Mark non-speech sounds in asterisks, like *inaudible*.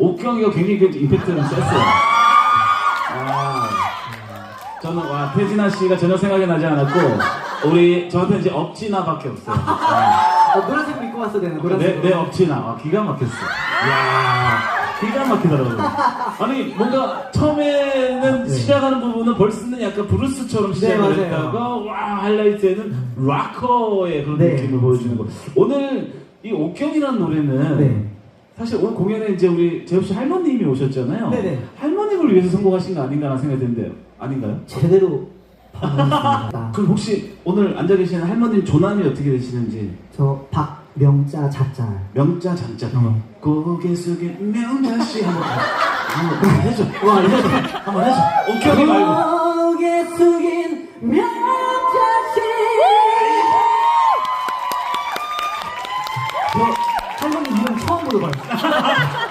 옥경이가 굉장히 그 임팩트는 셌어요. 아, 저는 와 태진아 씨가 전혀 생각이 나지 않았고 우리 저한테 이제 억진아밖에 없어요. 아, 어, 노란색 입고 왔어야 되는 내, 노란색. 내 억진아 아, 기가 막혔어. 이야 기가 막히더라고요. 아니 뭔가 처음에는 시작하는 부분은 벌써는 약간 브루스처럼 시작을 네, 맞아요. 했다가 와 하이라이트에는 락커의 그런 네. 느낌을 보여주는 거. 오늘 이 옥경이라는 노래는 네. 사실 오늘 공연에 이제 우리 재엽 씨 할머님이 오셨잖아요. 네네. 할머님을 위해서 선곡하신 거 아닌가라는 생각이 드는데요. 아닌가요? 제대로 *laughs* 반응했습니다. 그럼 혹시 오늘 앉아 계시는 할머님 조남이 어떻게 되시는지 저 박명자 자자. 명자 장자 어. 고개 숙인 명자씨 한번 한번 해줘. 와 해줘. 한번 해줘. 옥경이 말고. 고개 숙인 명자씨. 저 할머니 이 름 처음 들어봐요.